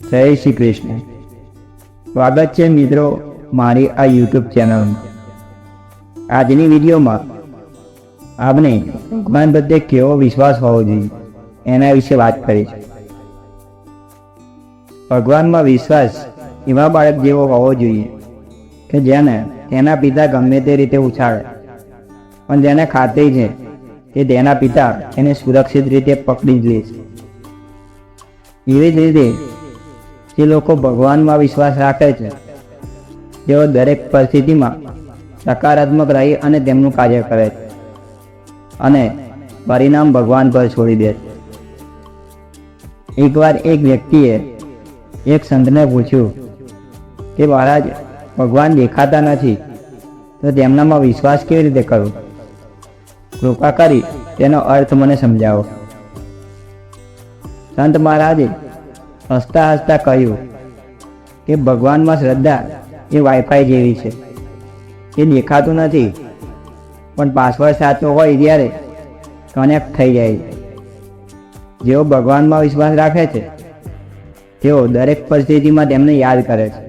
જય શ્રી કૃષ્ણ. સ્વાગત છે મિત્રો મારી આ યુટ્યુબ ચેનલમાં. આજની વિડીયોમાં આપણે ભગવાન પ્રત્યે કેવો વિશ્વાસ હોવો જોઈએ એના વિશે વાત કરીશું ભગવાનમાં વિશ્વાસ એવા બાળક જેવો હોવો જોઈએ કે જેને તેના પિતા ગમે તે રીતે ઉછાળે. પણ જેને ખાતરી છે કે તેના પિતા એને સુરક્ષિત રીતે પકડી જ લે છે. એવી જ રીતે જે લોકો ભગવાનમાં વિશ્વાસ રાખે છે. તેઓ દરેક પરિસ્થિતિમાં સકારાત્મક રહી અને તેમનું કાર્ય કરે છે. અને પરિણામ ભગવાન પર છોડી દે છે. એકવાર એક વ્યક્તિએ એક સંતને પૂછ્યું કે, મહારાજ, ભગવાન દેખાતા નથી, તો તેમનામાં વિશ્વાસ કેવી રીતે કરવો કૃપા કરી તેનો અર્થ મને સમજાવો. સંત મહારાજે હસતા હસતા કહ્યું કે ભગવાનમાં શ્રદ્ધા એ વાઈફાઈ જેવી છે. એ દેખાતું નથી, પણ પાસવર્ડ સાચો હોય ત્યારે કનેક્ટ થઈ જાય છે. જેઓ ભગવાનમાં વિશ્વાસ રાખે છે, તેઓ દરેક પરિસ્થિતિમાં તેમને યાદ કરે છે.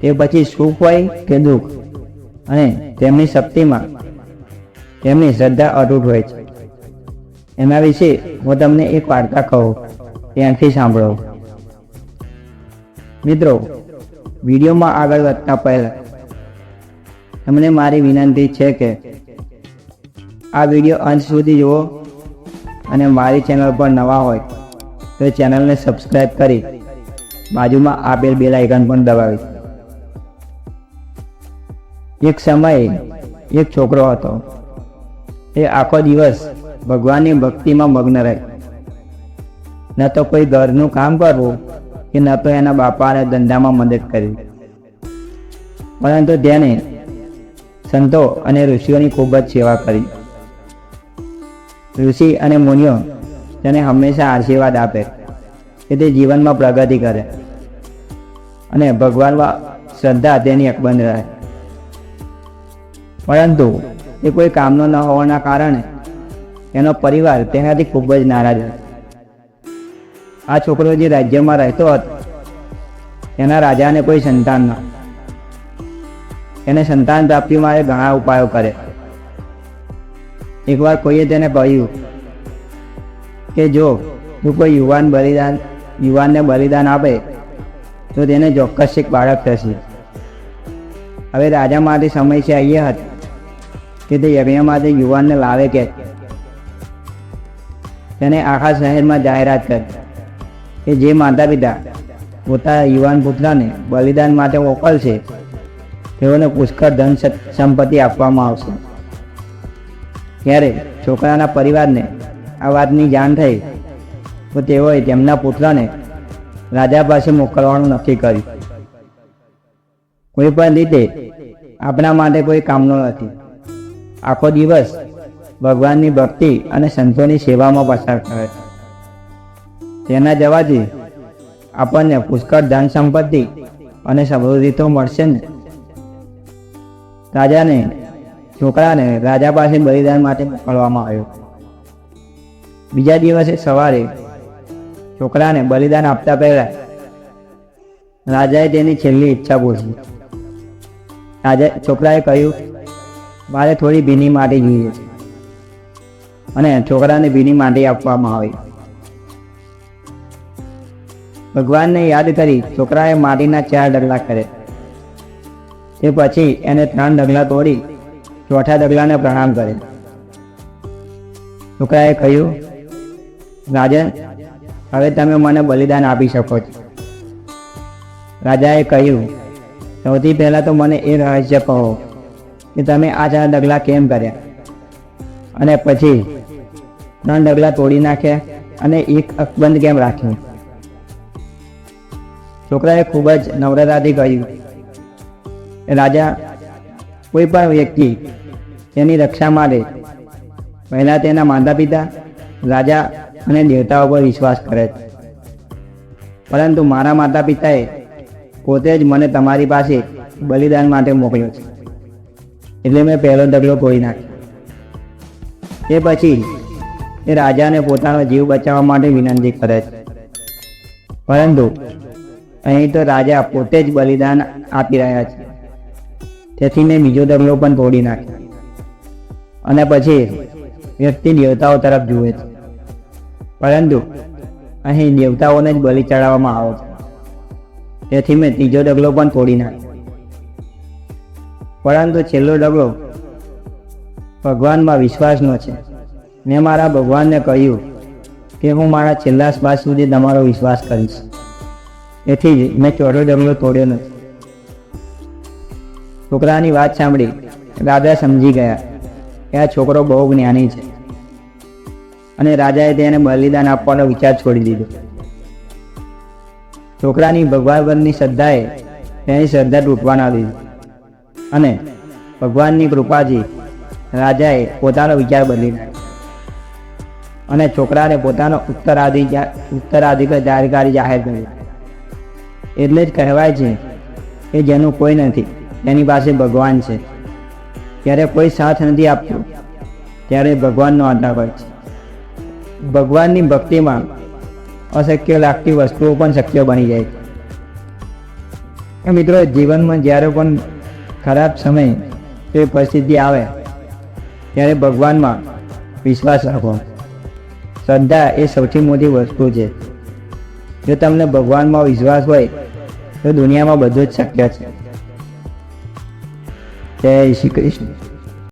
તે પછી સુખ હોય કે દુઃખ, અને તેમની શક્તિમાં તેમની શ્રદ્ધા અતૂટ હોય છે. એના વિશે હું તમને એક વાર્તા કહું. ત્યાંથી સાંભળો. મિત્રો, વિડીયોમાં આગળ વધતા પહેલા, તમને મારી વિનંતી છે કે આ વીડિયો અંત સુધી જુઓ અને મારી ચેનલ પર નવા હોય તો ચેનલને સબસ્ક્રાઈબ કરી બાજુમાં આપેલ બેલ આઇકન પણ દબાવી. એક સમયે એક છોકરો હતો. એ આખો દિવસ ભગવાનની ભક્તિમાં મગ્ન રહે. ન તો કોઈ ઘરનું કામ કરવું કે ન તો એના બાપાને ધંધામાં મદદ કરવી. પરંતુ તેને સંતો અને ઋષિઓની ખૂબ જ સેવા કરી. ઋષિ અને મુનિઓ તેને હંમેશા આશીર્વાદ આપે કે તે જીવનમાં પ્રગતિ કરે અને ભગવાનમાં શ્રદ્ધા તેની અકબંધ રહે. પરંતુ એ કોઈ કામનો ન હોવાના કારણે એનો પરિવાર તેનાથી ખૂબ જ નારાજ હતો આ છોકરો જે રાજ્યમાં રહેતો હતો, એના રાજાને કોઈ સંતાન ન એને સંતાન પ્રાપ્તિ માટે ઘણા ઉપાયો કરે એકવાર કોઈએ તેને કહ્યું કે, જો તું કોઈ યુવાન બલિદાન, યુવાનને બલિદાન આપે, તો તેને ચોક્કસ એક બાળક થશે. હવે રાજા માટે સમસ્યા એ હતી કે તે યજ્ઞ માટે યુવાનને લાવે કે તેને આખા શહેરમાં જાહેરાત કરી. કે જે માતા પિતા પોતાના યુવાન પુત્રને બલિદાન માટે મોકલશે, તેઓને પુષ્કળ ધન સંપત્તિ આપવામાં આવશે. ત્યારે છોકરાના પરિવારને આ વાતની જાણ થઈ, તો તેઓએ તેમના પુત્રને રાજા પાસે મોકલવાનું નક્કી કર્યું. કોઈ પણ રીતે આપણા માટે કોઈ કામનો નથી. આખો દિવસ ભગવાનની ભક્તિ અને સંતોની સેવામાં પસાર કરે છે. તેના જવાથી આપણને પુષ્કળ ધન સંપત્તિ અને સમૃદ્ધિ તો મળશે ને રાજાને, છોકરાને રાજા પાસે બલિદાન માટે મોકલવામાં આવ્યો. બીજા દિવસે સવારે છોકરાને બલિદાન આપતા પહેલા રાજાએ તેની છેલ્લી ઈચ્છા પૂછી. રાજા, છોકરાએ કહ્યું, મારે થોડી ભીની માટી જોઈએ છે. અને છોકરાને ભીની માટી આપવામાં આવી. ભગવાનને યાદ કરી છોકરાએ માટીના ચાર ડગલા કરે તે પછી એને ત્રણ ડગલા તોડી ચોથા ડગલાને પ્રણામ કરે છોકરાએ કહ્યું, રાજન, હવે તમે મને બલિદાન આપી શકો છો. રાજાએ કહ્યું, સૌથી પહેલાં તો મને એ રહસ્ય કહો કે તમે આ ચાર ડગલા કેમ કર્યા? અને પછી ત્રણ ડગલા તોડી નાખ્યા અને એક અકબંધ કેમ રાખ્યું? છોકરાએ ખૂબ જ નમ્રતાથી કહ્યું. રાજા કોઈ પણ વ્યક્તિ તેની રક્ષા માટે પહેલાં તેના માતા પિતા રાજા અને દેવતાઓ પર વિશ્વાસ કરે છે. પરંતુ મારા માતા પિતાએ પોતે જ મને તમારી પાસે બલિદાન માટે મોકલ્યો છે. એટલે મેં પહેલો ડગલો કોઈ નાખ્યો. તે પછી એ રાજાને પોતાનો જીવ બચાવવા માટે વિનંતી કરે છે. પરંતુ અહીં તો રાજા પોતે જ બલિદાન આપી રહ્યા છે. તેથી મેં બીજો ડગલો પણ તોડી નાખ્યો. અને પછી વ્યક્તિ દેવતાઓ તરફ જુએ છે. પરંતુ અહીં દેવતાઓને જ બલિ ચડાવવામાં આવે છે. તેથી મેં ત્રીજો ડગલો પણ તોડી નાખ્યો. પરંતુ છેલ્લો ડગલો ભગવાનમાં વિશ્વાસનો છે. મેં મારા ભગવાનને કહ્યું કે હું મારા છેલ્લા શ્વાસ સુધી તમારો વિશ્વાસ કરીશ. તેથી જ મેં ચોરો ડગલો તોડ્યો નથી. છોકરાની વાત સાંભળી રાજા સમજી ગયા કે આ છોકરો બહુ જ્ઞાની છે. અને રાજાએ તેને બલિદાન આપવાનો વિચાર છોડી દીધો. છોકરાની ભગવાન પરની શ્રદ્ધાએ તેની શ્રદ્ધા તૂટવા ના દીધી. અને ભગવાનની કૃપાથી રાજાએ પોતાનો વિચાર બદલી નાખ્યો. અને છોકરાને પોતાનો ઉત્તરાધિકાર ઉત્તરાધિકારી જાહેર કર્યો. એટલે જ કહેવાય છે કે જેનું કોઈ નથી તેની પાસે ભગવાન છે. ત્યારે કોઈ સાથ નથી આપતું, ત્યારે ભગવાનનો આધાર હોય છે. ભગવાનની ભક્તિમાં અશક્ય લાગતી વસ્તુઓ પણ શક્ય બની જાય છે. મિત્રો, જીવનમાં જ્યારે પણ ખરાબ સમય કે પરિસ્થિતિ આવે, ત્યારે ભગવાનમાં વિશ્વાસ રાખો શ્રદ્ધા એ સૌથી મોટી વસ્તુ છે. જો તમને ભગવાનમાં વિશ્વાસ હોય તો દુનિયામાં બધું જ શક્ય છે. જય શ્રી કૃષ્ણ.